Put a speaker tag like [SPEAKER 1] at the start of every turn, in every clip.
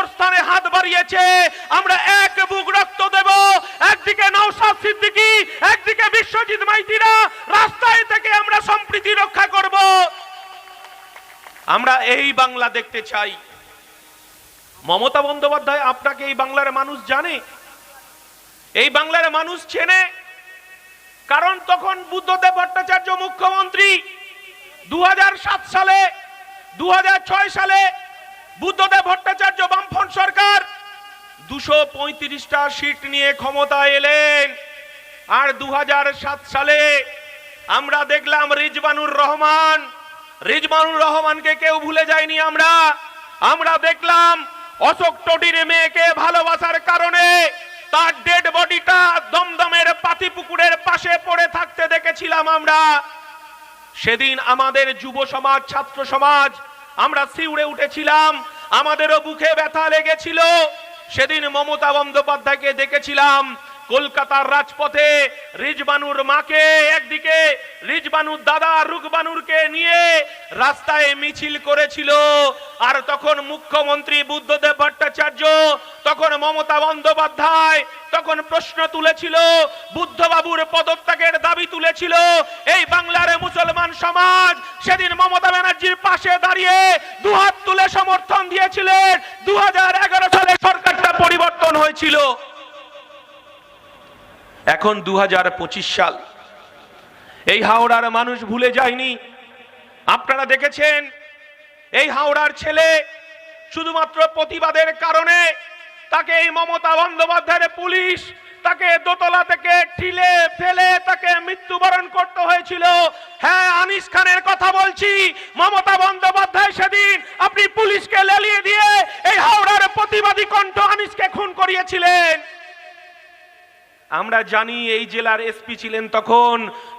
[SPEAKER 1] কবরস্থানে হাত বাড়িয়েছে। আমরা এক বুক রক্ত দেব। একদিকে নৌসাদ সিদ্দিকী, একদিকে বিশ্বজিৎ মাইতিরা। রাস্তায় থেকে আমরা সম্প্রীতি রক্ষা করব। আমরা এই বাংলা দেখতে চাই। মমতা বন্দ্যোপাধ্যায় আপনাকে এই বাংলার মানুষ জানে? এই বাংলার মানুষ চেনে? কারণ তখন বুদ্ধদেব ভট্টাচার্য মুখ্যমন্ত্রী। দু হাজার সাত সালে দু হাজার ছয় সালে বুদ্ধদেব ভট্টাচার্য, বামফ্রন্ট সরকার, দুশো পঁয়ত্রিশটা সিট নিয়ে ক্ষমতায় এলেন। আর দু হাজার সাত সালে আমরা দেখলাম রিজবানুর রহমান। রিজবানুর রহমানকে কেউ ভুলে যায়নি আমরা। আমরা দেখলাম অশোক টডির মেয়েকে ভালোবাসার কারণে তার ডেড বডিটা দমদমের পাতিপুকুরের পাশে পড়ে থাকতে দেখেছিলাম আমরা। সেদিন আমাদের যুব সমাজ, ছাত্র সমাজ আমরা শিউড়ে উঠেছিলাম আমাদেরও বুকে ব্যথা লেগেছিল। সেদিন মমতা বন্দ্যোপাধ্যায়কে দেখেছিলাম কলকাতার রাজপথে রিজবানুর মাকে একদিকে, রিজবানুর দাদা রুকবানুরকে নিয়ে রাস্তায় মিছিল করেছিল। আর তখন মুখ্যমন্ত্রী বুদ্ধদেব ভট্টাচার্য, তখন মমতা বন্দ্যোপাধ্যায়, তখন প্রশ্ন তুলেছিল, বুদ্ধবাবুর পদত্যাগের দাবি তুলেছিল, এই বাংলার মুসলমান সমাজ সেদিন মমতা ব্যানার্জির পাশে দাঁড়িয়ে দুহাত তুলে সমর্থন দিয়েছিলেন। দু হাজার এগারো সালে সরকারটা পরিবর্তন হয়েছিল। এখন দু হাজার পঁচিশ সাল। এই হাওড়ার মানুষ ভুলে যায়নি। আপনারা দেখেছেন, এই হাওড়ার ছেলে শুধুমাত্র প্রতিবাদের কারণে তাকে এই মমতা বন্দ্যোপাধ্যায়ের পুলিশ, তাকে দোতলা থেকে ঠিলে ফেলে তাকে মৃত্যুবরণ করতে হয়েছিল। হ্যাঁ আনিস খানের কথা বলছি। মমতা বন্দ্যোপাধ্যায় সেদিন আপনি পুলিশকে লেলিয়ে দিয়ে এই হাওড়ার প্রতিবাদী কণ্ঠ আনিসকে খুন করিয়েছিলেন। আমরা জানি এই জেলার এসপি ছিলেন তখন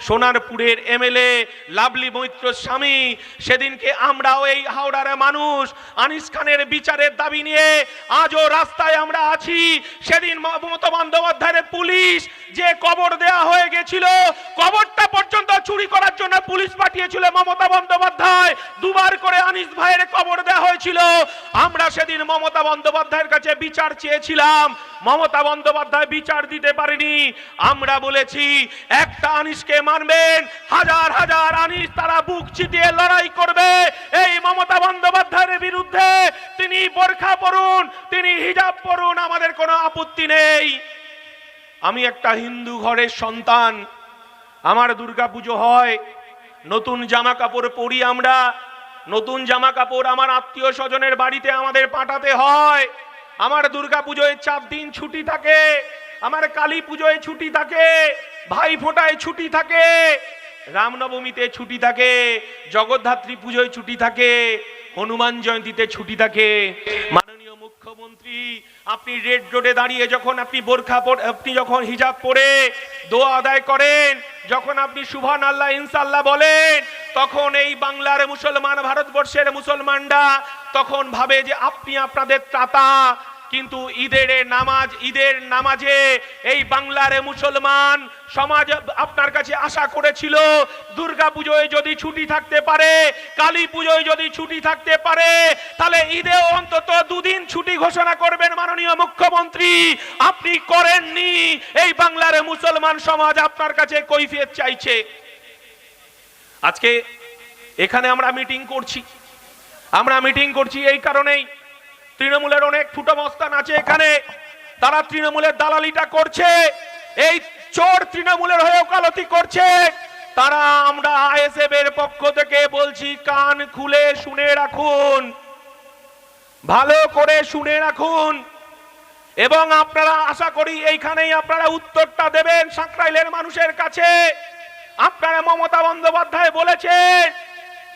[SPEAKER 1] সোনারপুরের এমএলএ লাভলি মৈত্র স্বামী। সেদিনকে আমরাও এই হাওড়ার মানুষ। আনিস খানের বিচারের দাবি নিয়ে আজও রাস্তায় আমরা আছি। সেদিন মমতা বন্দ্যোপাধ্যায়ের পুলিশ যে কবর দেয়া হয়ে গেছিল পর্যন্ত চুরি করার জন্য পুলিশ পাঠিয়েছিল মমতা বন্দ্যোপাধ্যায়। দুবার করে আনিস ভাইয়ের কবর দেওয়া হয়েছিল। আমরা সেদিন মমতা বন্দ্যোপাধ্যায়ের কাছে বিচার চেয়েছিলাম। মমতা বন্দ্যোপাধ্যায় বিচার দিতে পারেনি। আমরা বলেছি, একটা আনিসকে মানবেন, হাজার হাজার আনিস তারা বুক চিতিয়ে লড়াই করবে। এই মমতা বন্দ্যোপাধ্যায়ের বিরুদ্ধে তিনি বোরখা পরুন, তিনি হিজাব পরুন, আমাদের কোনো আপত্তি নেই। আমি একটা হিন্দু ঘরের সন্তান। আমার দুর্গা পুজো হয়। নতুন জামা কাপড় পরি আমরা। নতুন জামা কাপড় আমার আত্মীয় স্বজনের বাড়িতে আমাদের পাঠাতে হয়। আমার দুর্গা পুজোয় চার দিন ছুটি থাকে। আমার কালী পুজোয় ছুটি থাকে। ভাই ফোঁটায় ছুটি থাকে। রামনবমীতে ছুটি থাকে। জগদ্ধাত্রী পুজোয় ছুটি থাকে। হনুমান জয়ন্তীতে ছুটি থাকে। মুখ্যমন্ত্রী আপনি রেড রোডে দাঁড়িয়ে যখন আপনি বোরখা পর- আপনি যখন হিজাব পরে দোয়া আদায় করেন, যখন আপনি সুভান আল্লাহ ইনশাল্লাহ বলেন, তখন এই বাংলার মুসলমান, ভারতবর্ষের মুসলমানরা তখন ভাবে যে আপনি আপনাদের ত্রাতা কিন্তু ঈদের নামাজ, ঈদের নামাজে এই বাংলার মুসলমান সমাজ আপনার কাছে আশা করেছিল, দুর্গা পুজোয় যদি ছুটি থাকতে পারে, কালী পুজোয় যদি ছুটি থাকতে পারে, তাহলে ঈদেও অন্তত দুদিন ছুটি ঘোষণা করবেন মাননীয় মুখ্যমন্ত্রী। আপনি করেননি, এই বাংলার মুসলমান সমাজ আপনার কাছে কৈফিয়ত চাইছে। আজকে এখানে আমরা মিটিং করছি। আমরা মিটিং করছি এই কারণেই। তৃণমূলের অনেক ফুটো মস্তান আছে এখানে। তারা তৃণমূলের দালালিটা করছে। এই চোর তৃণমূলের হয়ে ওকালতি করছে। তারা আমরা আইএসএফ এর পক্ষ থেকে বলছি, কান খুলে শুনে রাখুন। ভালো করে শুনে রাখুন। এবং আপনারা আশা করি এইখানেই আপনারা উত্তরটা দেবেন সাঁকরাইলের মানুষের কাছে। আপনারা মমতা বন্দ্যোপাধ্যায় বলেছেন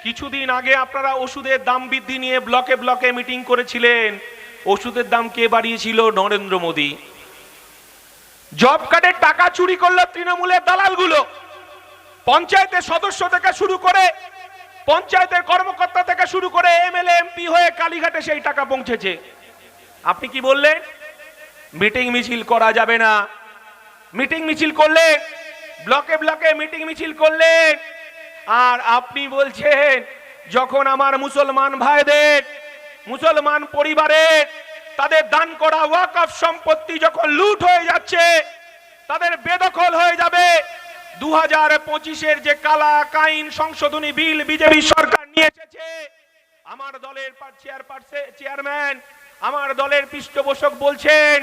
[SPEAKER 1] কিছুদিন আগে আপনারা ওষুধের দাম বৃদ্ধি নিয়ে ব্লকে ব্লকে মিটিং করেছিলেন। ওষুধের দাম কে বাড়িয়েছিল? নরেন্দ্র মোদী। জব কার্ডের টাকা চুরি করল তৃণমূলের দালালগুলো। পঞ্চায়েতের সদস্য থেকে শুরু করে পঞ্চায়েতের কর্মকর্তা থেকে শুরু করে এমএলএ, এমপি হয়ে কালীঘাটে সেই টাকা পৌঁছেছে। আপনি কি বললেন? মিটিং মিছিল করা যাবে না। মিটিং মিছিল করলে, ব্লকে ব্লকে মিটিং মিছিল করলেন আর আপনি বলছেন, যখন আমার মুসলমান ভাইদের, মুসলমান পরিবারের, তাদের দান করা ওয়াকফ সম্পত্তি যখন লুট হয়ে যাচ্ছে, তাদের বেদখল হয়ে যাবে। দু হাজার পঁচিশের যে কালা কাইন সংশোধনী বিল বিজেপি সরকার নিয়ে এসেছে, আমার দলের চেয়ার চেয়ারম্যান, আমার দলের পৃষ্ঠপোষক বলছেন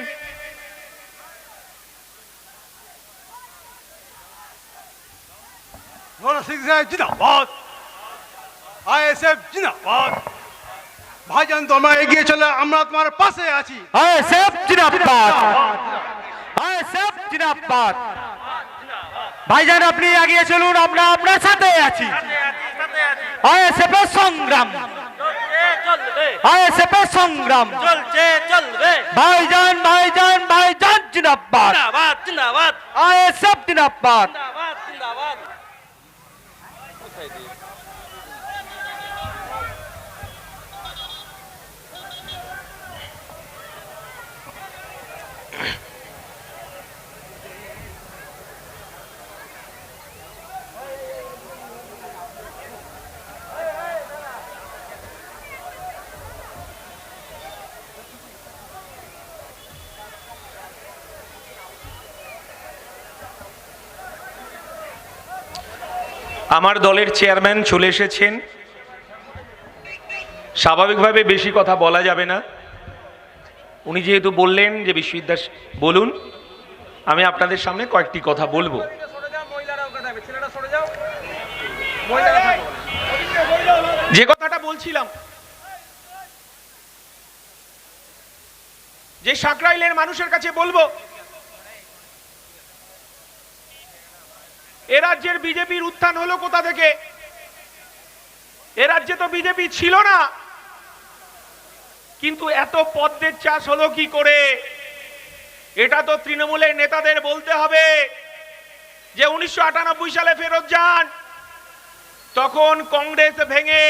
[SPEAKER 2] সিং সাহেব জিন্দাবাদ আইএসএফ জিন্দাবাদ ভাইজান তোমরা এগিয়ে চলে আমরা তোমার পাশে আছি
[SPEAKER 3] আইএসএফ জিন্দাবাদ আইএসএফ জিন্দাবাদ ভাইজান আপনি এগিয়ে চলুন আমরা আপনার সাথে আছি আইএসএফ এর সংগ্রাম আইএসএফ এর সংগ্রাম
[SPEAKER 4] চলছে চলবে
[SPEAKER 3] ভাইজান ভাইজান ভাইজান জিন্দাবাদ
[SPEAKER 4] জিন্দাবাদ জিন্দাবাদ
[SPEAKER 3] আইএসএফ জিন্দাবাদ
[SPEAKER 4] Haydi.
[SPEAKER 1] আমার দলের চেয়ারম্যান চলে এসেছেন। স্বাভাবিকভাবে বেশি কথা বলা যাবে না। উনি যেহেতু বললেন যে বিশ্ববিদ্যাস বলুন, আমি আপনাদের সামনে কয়েকটি কথা বলব। যে কথাটা বলছিলাম, যে সাকরাইলের মানুষের কাছে বলব এ রাজ্যের বিজেপির উত্থান হলো কোথা থেকে? এ রাজ্যে তো বিজেপি ছিল না। কিন্তু এত পদ্মের চাষ হলো কি করে? এটা তো তৃণমূলের নেতাদের বলতে হবে যে উনিশশো আটানব্বই সালে ফেরত যান। তখন কংগ্রেস ভেঙে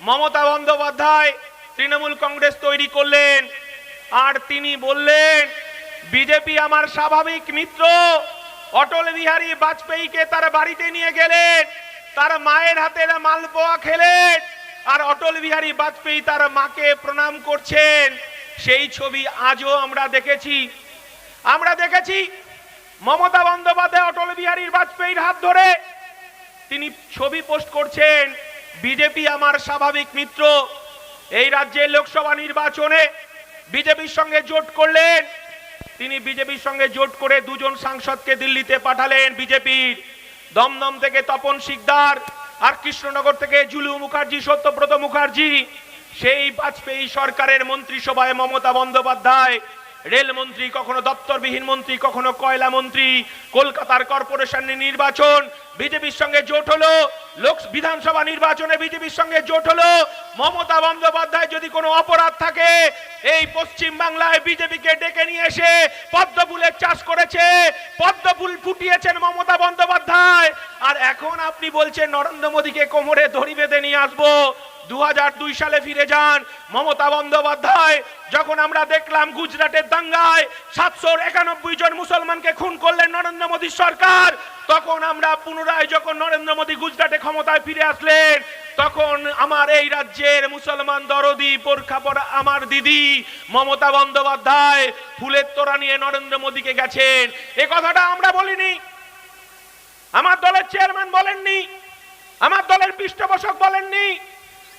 [SPEAKER 1] মমতা বন্দ্যোপাধ্যায় তৃণমূল কংগ্রেস তৈরি করলেন। আর তিনি বললেন, বিজেপি আমার স্বাভাবিক মিত্র। অটল বিহারী বাজপেয়ীকে তার বাড়িতে নিয়ে গেলেন। তার মায়ের হাতের মালপোয়া খেলেন। আর অটল বিহারী বাজপেয়ী তার মাকে প্রণাম করছেন। সেই ছবি আজও আমরা দেখেছি। আমরা দেখেছি মমতা বন্দ্যোপাধ্যায় অটল বিহারী বাজপেয়ীর হাত ধরে তিনি ছবি পোস্ট করছেন, বিজেপি আমার স্বাভাবিক মিত্র। এই রাজ্যের লোকসভা নির্বাচনে বিজেপির সঙ্গে জোট করলেন। তিনি বিজেপির সঙ্গে জোট করে দুজন সাংসদকে দিল্লিতে পাঠালেন বিজেপির দমদম থেকে তপন শিকদার আর কৃষ্ণনগর থেকে জুলু মুখার্জি, সত্যব্রত মুখার্জি। সেই বাজপেয়ী সরকারের মন্ত্রিসভায় মমতা বন্দ্যোপাধ্যায় রেলমন্ত্রী কখনো দপ্তরবিহীন মন্ত্রী, কখনো কয়লা মন্ত্রী, কলকাতার কর্পোরেশন নির্বাচন, বিজেপির সঙ্গে জোট হলো, লোক, বিধানসভা নির্বাচনে বিজেপির সঙ্গে জোট হলো, মমতা বন্দ্যোপাধ্যায় যদি কোনো অপরাধ থাকে, এই পশ্চিম বাংলায় বিজেপিকে ডেকে নিয়ে এসে পদ্মফুলের চাষ করেছে, পদ্মফুল ফুটিয়েছেন মমতা বন্দ্যোপাধ্যায়। আর এখন আপনি বলছেন, নরেন্দ্র মোদীকে কোমরে দড়ি বেঁধে নিয়ে আসব। দু দুই সালে ফিরে যান মমতা বন্দ্যোপাধ্যায়। যখন আমরা দেখলাম গুজরাটের দাঙ্গায় সাতশো একানব্বই জন মুসলমানকে খুন করলেন নরেন্দ্র মোদীর সরকার, তখন আমরা পুনরায় যখন নরেন্দ্র মোদী গুজরাটে ক্ষমতায় ফিরে আসলেন, তখন আমার এই রাজ্যের মুসলমান দরদি বোরখা পরা আমার দিদি মমতা বন্দ্যোপাধ্যায় ফুলের তোরা নিয়ে নরেন্দ্র মোদীকে গেছেন। এ কথাটা আমরা বলিনি। আমার দলের চেয়ারম্যান বলেননি, আমার দলের পৃষ্ঠপোষক বলেননি।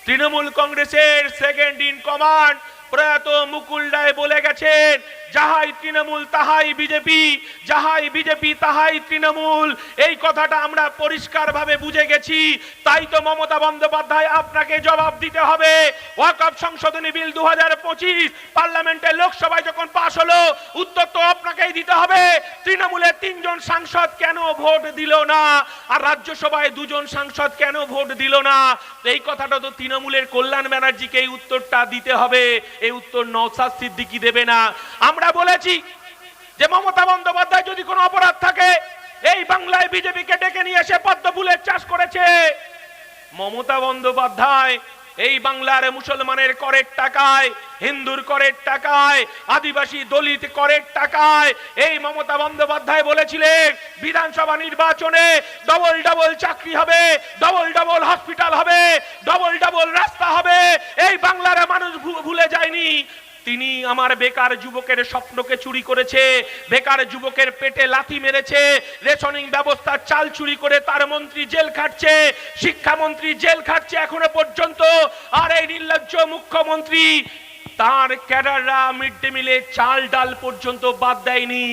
[SPEAKER 1] তৃণমূল কংগ্রেসের সেকেন্ড ইন কমান্ড প্রয়াত মুকুল রায় বলে গেছেন যাহাই তৃণমূল, তাহাই বিজেপি, যাহাই বিজেপি, তাহাই তৃণমূল। এই কথাটা আমরা পরিষ্কারভাবে বুঝে গেছি। তাই তো মমতা বন্দ্যোপাধ্যায় আপনাকে জবাব দিতে হবে। ওয়াকফ সংশোধনী বিল দু হাজার পঁচিশ, পার্লামেন্টে লোকসভায় যখন পাশ হলো, উত্তর তো আপনাকেই দিতে হবে। তৃণমূলের তিনজন সাংসদ কেন ভোট দিল না? আর রাজ্যসভায় দুজন সাংসদ কেন ভোট দিল না? এই কথাটা তো তৃণমূলের কল্যাণ ব্যানার্জিকে এই উত্তরটা দিতে হবে। এই উত্তর নওসাদ সিদ্দিকি দেবে না। আমরা বলেছি যে মমতা বন্দ্যোপাধ্যায় যদি কোনো অপরাধ থাকে, এই বাংলায় বিজেপিকে ডেকে নিয়ে এসে পদ্ম ফুলের চাষ করেছে। মমতা বন্দ্যোপাধ্যায় এই বাংলার মুসলমানের করের টাকায়, হিন্দুর করের টাকায়, আদিবাসী দলিত করের টাকায়, এই মমতা বন্দ্যোপাধ্যায় বলেছিলেন, বিধানসভা নির্বাচনে ডবল ডবল চাকরি হবে ডবল ডবল হসপিটাল হবে ডবল ডবল রাস্তা হবে, এই বাংলার মানুষ তিনি আমার বেকার যুবকের স্বপ্নকে চুরি করেছে, বেকার যুবকের পেটে লাথি মেরেছে, রেশনিং ব্যবস্থার চাল চুরি করে তার মন্ত্রী জেল খাটছে, শিক্ষামন্ত্রী জেল খাটছে এখনও পর্যন্ত, আর এই নির্লজ্জ মুখ্যমন্ত্রী তার ক্যাডাররা মিড ডে মিলে চাল ডাল পর্যন্ত বাদ দেয়নি।